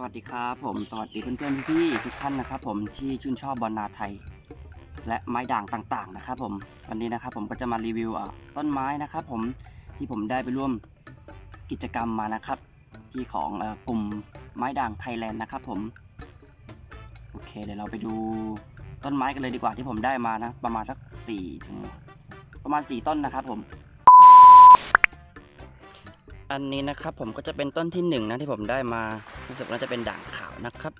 สวัสดีครับผมสวัสดีเพื่อนๆพี่ๆทุกท่านนะครับผมที่ชื่นชอบบอลนาไทย และไม้ด่างต่างๆนะครับผมวันนี้นะครับผมก็จะมารีวิวต้นไม้นะครับผมที่ผมได้ไปร่วมกิจกรรมมานะครับที่ของอกลุ่มไม้ด่างไทยแลนด์นะครับผมโอเคเดี๋ยวเราไปดูต้นไม้กันเลยดีกว่าที่ผมได้มานะประมาณสักสี่ถึงประมาณสี่ต้นนะครับผมอันนี้นะครับผมก็จะเป็นต้นที่หนึ่งนะที่ผมได้มา รู้สึกว่าจะเป็นด่างขาวนะครับ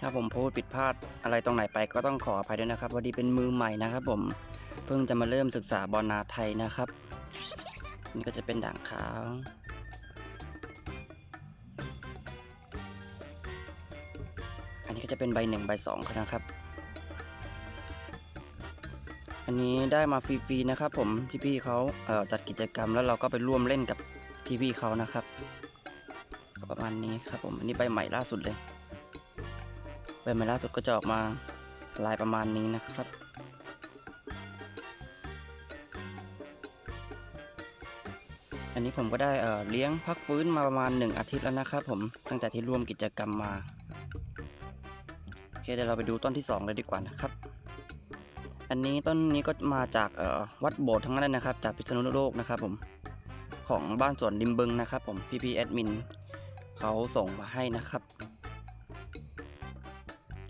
ถ้าผมพูดผิดพลาดอะไรตรงไหนไปก็ต้องขออภัยด้วยนะครับพอดีเป็นมือใหม่นะครับ ผมเพิ่งจะมาเริ่มศึกษาบอลนาไทยนะครับ นี่ก็จะเป็นด่างขาวอันนี้ก็จะเป็นใบหนึ่งใบสองนะครับ อันนี้ได้มาฟรีๆนะครับ ผมพี่ๆเขาเจัดกิจกรรมแล้วเราก็ไปร่วมเล่นกับพี่ๆเขานะครับ ประมาณนี้ครับผมอันนี้ใบใหม่ล่าสุดเลย ใบใหม่ล่าสุดก็จะออกมาลายประมาณนี้นะครับ อันนี้ผมก็ได้เเลี้ยงพักฟื้นมาประมาณ 1 อาทิตย์แล้วนะครับผมตั้งแต่ที่ร่วมกิจกรรมมาโอเคเดี๋ยวเราไปดูต้นที่สองเลยดีกว่านะครับ อันนี้ต้นนี้ก็มาจากวัดโบสถ์ทั้งนั้นนะครับ จากพิษณุโลกนะครับผมของบ้านสวนริมบึงนะครับผมพี่พีแอดมิน เขาส่งมาให้นะครับ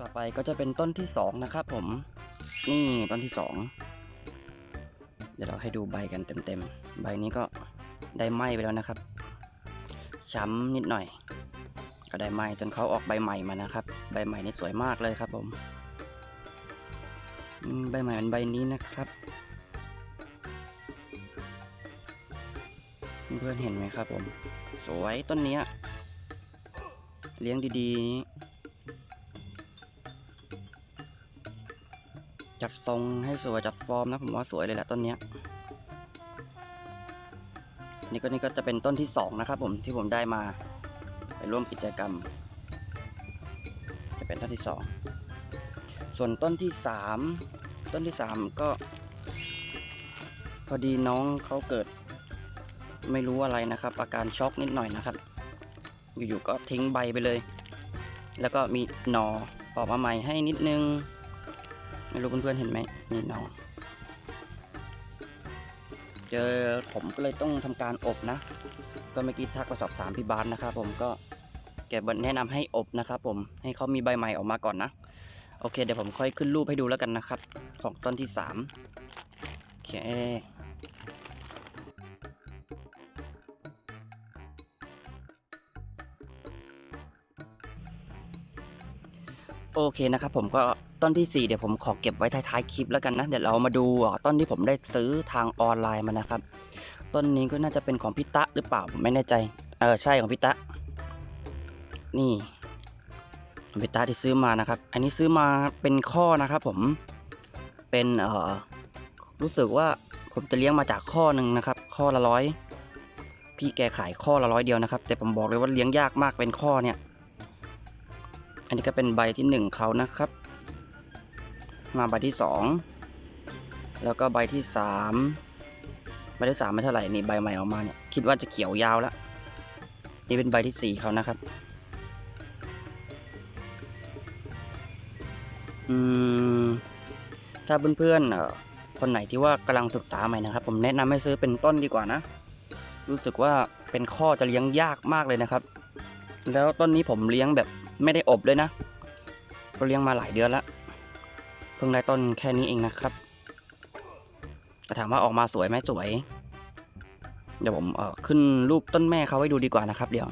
ต่อไปก็จะเป็นต้นที่สองนะครับผม นี่ต้นที่สอง เดี๋ยวเราให้ดูใบกันเต็มๆ ใบนี้ก็ได้ไหมไปแล้วนะครับ ช้ำนิดหน่อย ก็ได้ไหมจนเขาออกใบใหม่มานะครับ ใบใหม่นี่สวยมากเลยครับผมใบใหม่เป็นใบนี้นะครับ เพื่อนเห็นไหมครับผม สวยต้นนี้ เลี้ยงดีๆนี้จัดทรงให้สวย จัดฟอร์มนะผมว่าสวยเลยแหละต้นเนี้ยนี่ก็นี่ก็จะเป็นต้นที่สองนะครับผมที่ผมได้มาไปร่วมกิจกรรม จะเป็นต้นที่สองส่วนต้นที่สามต้นที่สามก็ พอดีน้องเขาเกิดไม่รู้อะไรนะครับ อาการช็อกนิดหน่อยนะครับ อยู่ๆก็ทิ้งใบไปเลย แล้วก็มีหนอออกมาใหม่ให้นิดนึง ไม่รู้เพื่อนๆเห็นไหมนี่หนอเจอผมก็เลยต้องทำการอบนะ ก็เมื่อกี้ทักไปสอบถามพี่บาสนะครับผมก็แกแนะนำให้อบนะครับผมให้เขามีใบใหม่ออกมาก่อนนะ โอเค เดี๋ยวผมค่อยขึ้นรูปให้ดูแล้วกันนะครับ ของต้นที่3โอเค โอเคนะครับผมก็ต้นที่ 4 เดี๋ยวผมขอเก็บไว้ท้ายๆคลิปแล้วกันนะ เดี๋ยวเรามาดูต้นที่ผมได้ซื้อทางออนไลน์มานะครับ ต้นนี้ก็น่าจะเป็นของพิตะหรือเปล่าผมไม่แน่ใจ เออใช่ของพิตะ นี่ของพิตะที่ซื้อมานะครับ อันนี้ซื้อมาเป็นข้อนะครับผม เป็นเออรู้สึกว่าผมจะเลี้ยงมาจากข้อหนึ่งนะครับ ข้อละร้อย พี่แกขายข้อละร้อยเดียวนะครับ แต่ผมบอกเลยว่าเลี้ยงยากมากเป็นข้อเนี่ย อันนี้ก็เป็นใบที่หนึ่งเขานะครับ มาใบที่สองแล้วก็ใบที่สามใบที่สามไม่เท่าไหร่นี่ใบใหม่ออกมาเนี่ยคิดว่าจะเขียวยาวแล้ว นี่เป็นใบที่สี่เขานะครับอืมถ้าเพื่อนๆเอ่อคนไหนที่ว่ากำลังศึกษาใหม่นะครับ ผมแนะนำให้ซื้อเป็นต้นดีกว่านะ รู้สึกว่าเป็นข้อจะเลี้ยงยากมากเลยนะครับ แล้วต้นนี้ผมเลี้ยงแบบ ไม่ได้อบเลยนะก็เลี้ยงมาหลายเดือนแล้วเพิ่งได้ต้นแค่นี้เองนะครับแต่ถามว่าออกมาสวยไหมสวย เดี๋ยวผมเออขึ้นรูปต้นแม่เขาไว้ดูดีกว่านะครับ เดี๋ยว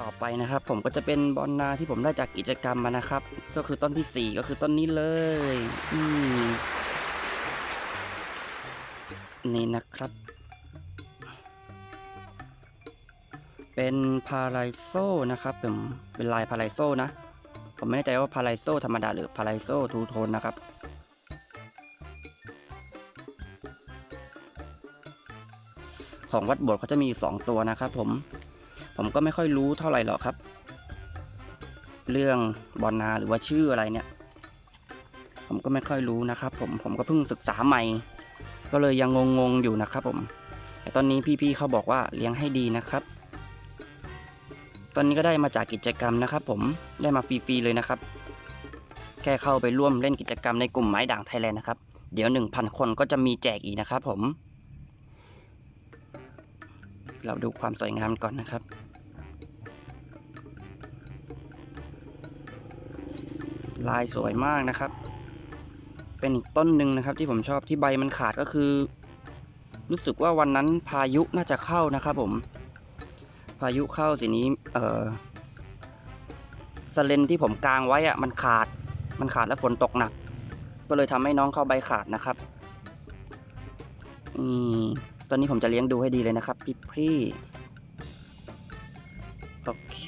ต่อไปนะครับ ผมก็จะเป็นบอลนาที่ผมได้จากกิจกรรมมานะครับ ก็คือต้นที่ 4 ก็คือต้นนี้เลยนี่นี่นะครับ เป็นพาราโซนะครับผมเป็นลายพาราโซนะ ผมไม่แน่ใจว่าพาราโซธรรมดาหรือพาราโซทูโทนนะครับของวัดโบสถ์เขาจะมีอยู่สองตัวนะครับผม ผมก็ไม่ค่อยรู้เท่าไหร่หรอกครับ เรื่องบอลนาหรือว่าชื่ออะไรเนี่ย ผมก็ไม่ค่อยรู้นะครับ ผมผมก็เพิ่งศึกษาใหม่ ก็เลยยังงงๆอยู่นะครับ ผม แต่ตอนนี้พี่ๆเขาบอกว่าเลี้ยงให้ดีนะครับ ตอนนี้ก็ได้มาจากกิจกรรมนะครับ ผมได้มาฟรีๆเลยนะครับ แค่เข้าไปร่วมเล่นกิจกรรมในกลุ่มไม้ด่างไทยแลนด์นะครับเดี๋ยว 1,000 คนก็จะมีแจกอีกนะครับผม เราดูความสวยงามก่อนนะครับ ลายสวยมากนะครับ เป็นอีกต้นหนึ่งนะครับที่ผมชอบที่ใบมันขาดก็คือ รู้สึกว่าวันนั้นพายุน่าจะเข้านะครับผม พายุเข้าสีนี้เออสเลนที่ผมกางไว้อะมันขาด มันขาดแล้วฝนตกหนัก ก็เลยทำให้น้องเข้าใบขาดนะครับนี่ตอนนี้ผมจะเลี้ยงดูให้ดีเลยนะครับพี่พี่โอเค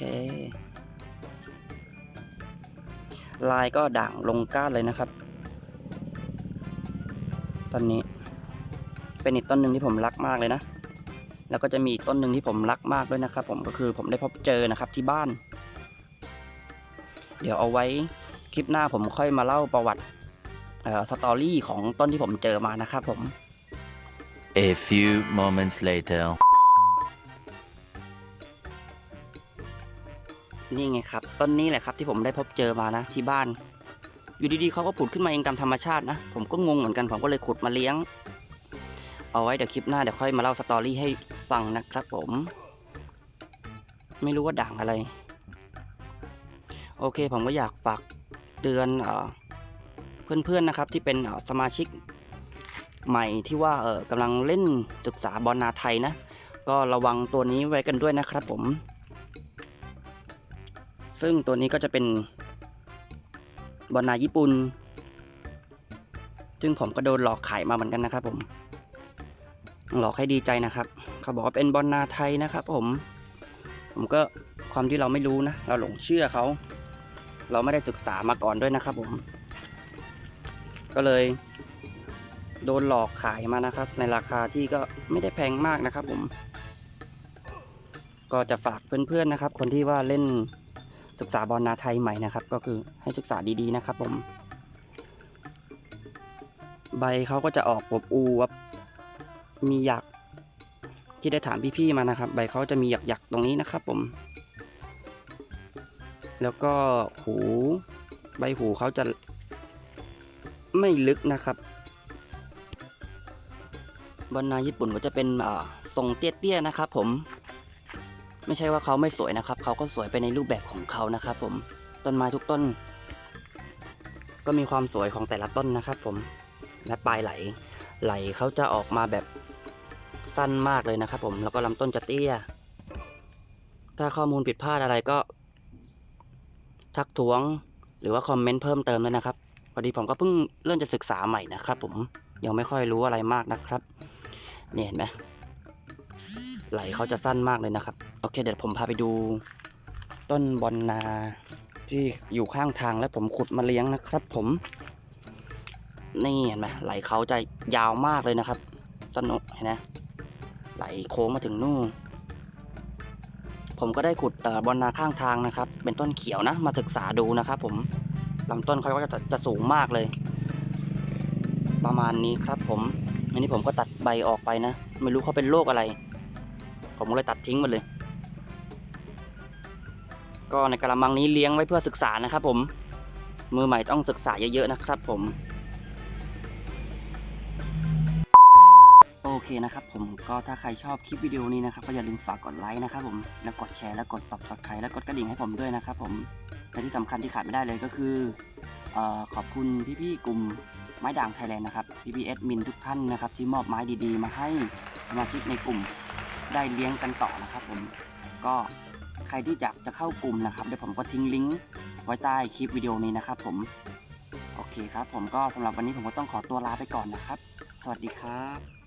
ลายก็ด่างลงก้านเลยนะครับตอนนี้ เป็นอีกต้นหนึ่งที่ผมรักมากเลยนะ แล้วก็จะมีอีกต้นหนึ่งที่ผมรักมากด้วยนะครับ ผมก็คือผมได้พบเจอนะครับที่บ้าน เดี๋ยวเอาไว้คลิปหน้าผมค่อยมาเล่าประวัติเอ่อสตอรี่ของต้นที่ผมเจอมานะครับผม A few moments later. นี่ไงครับต้นนี้แหละครับที่ผมได้พบเจอมานะที่บ้าน อยู่ดีๆเขาก็ผุดขึ้นมาเองตามธรรมชาตินะ ผมก็งงเหมือนกันผมก็เลยขุดมาเลี้ยง เอาไว้เดี๋ยวคลิปหน้าเดี๋ยวค่อยมาเล่าสตอรี่ให้ฟังนะครับผม ไม่รู้ว่าด่างอะไร โอเคผมก็อยากฝากเตือนเพื่อนๆนะครับที่เป็นสมาชิกใหม่ที่ว่าเออกำลังเล่นศึกษาบอลนาไทยนะ ก็ระวังตัวนี้ไว้กันด้วยนะครับผม ซึ่งตัวนี้ก็จะเป็นบอลนาญี่ปุ่น ซึ่งผมก็โดนหลอกขายมาเหมือนกันนะครับผม หลอกให้ดีใจนะครับ เขาบอกว่าเป็นบอลนาไทยนะครับผม ผมก็ความที่เราไม่รู้นะ เราหลงเชื่อเขา เราไม่ได้ศึกษามาก่อนด้วยนะครับผม ก็เลยโดนหลอกขายมานะครับ ในราคาที่ก็ไม่ได้แพงมากนะครับผม ก็จะฝากเพื่อนๆนะครับ คนที่ว่าเล่น ศึกษาบอลนาไทยใหม่นะครับ ก็คือให้ศึกษาดีๆนะครับ ผม ใบเขาก็จะออกปบอูครับมีหยักที่ได้ถามพี่ๆมานะครับ ใบเขาจะมีหยักๆตรงนี้นะครับ ผม แล้วก็หูใบหูเขาจะไม่ลึกนะครับบอลนาญี่ปุ่นก็จะเป็นทรงเตี้ยๆนะครับ ผม ไม่ใช่ว่าเขาไม่สวยนะครับ เขาก็สวยไปในรูปแบบของเขานะครับ ผมต้นไม้ทุกต้น ก็มีความสวยของแต่ละต้นนะครับ ผมและปลายไหล ไหลเขาจะออกมาแบบสั้นมากเลยนะครับ ผมแล้วก็ลำต้นจะเตี้ย ถ้าข้อมูลผิดพลาดอะไรก็ทักท้วงหรือว่าคอมเมนต์เพิ่มเติมเลยนะครับพอดีผมก็เพิ่งเริ่มจะศึกษาใหม่นะครับ ผมยังไม่ค่อยรู้อะไรมากนะครับเนี่ยเห็นไหมไหลเขาจะสั้นมากเลยนะครับ โอเคเดี๋ยวผมพาไปดู ต้นบอนนา ที่อยู่ข้างทางแล้วผมขุดมาเลี้ยงนะครับผม นี่เห็นไหมไหลเขาจะยาวมากเลยนะครับ ต้นนุเห็นไหมไหลโค้งมาถึงนู่นผมก็ได้ขุดออบอนนาข้างทางนะครับ เป็นต้นเขียวนะ มาศึกษาดูนะครับ ผมลำต้นเขาก็จะจะสูงมากเลย ประมาณนี้ครับ ผมอันนี้ผมก็ตัดใบออกไปนะ ไม่รู้เขาเป็นโรคอะไร ผมก็เลยตัดทิ้งหมดเลย ก็ในกระมังนี้เลี้ยงไว้เพื่อศึกษานะครับผม มือใหม่ต้องศึกษาเยอะๆนะครับผม โอเคนะครับผมก็ถ้าใครชอบคลิปวิดีโอนี้นะครับก็อย่าลืมฝากกดไลค์นะครับผมแล้วกดแชร์แล้วกด subscribe แล้วกดกระดิ่งให้ผมด้วยนะครับผมและที่สำคัญที่ขาดไม่ได้เลยก็คืออขอบคุณพี่ๆกลุ่มไม้ด่างไทยแลนด์นะครับพี่ๆเอดมินทุกท่านนะครับที่มอบไม้ดีๆ มาให้สมาชิกในกลุ่มได้เลี้ยงกันต่อนะครับผมก็ ใครที่อยากจะเข้ากลุ่มนะครับเดี๋ยวผมก็ทิ้งลิงก์ไว้ใต้คลิปวิดีโอนี้นะครับผม โอเคครับ ผมก็สำหรับวันนี้ผมก็ต้องขอตัวลาไปก่อนนะครับ สวัสดีครับ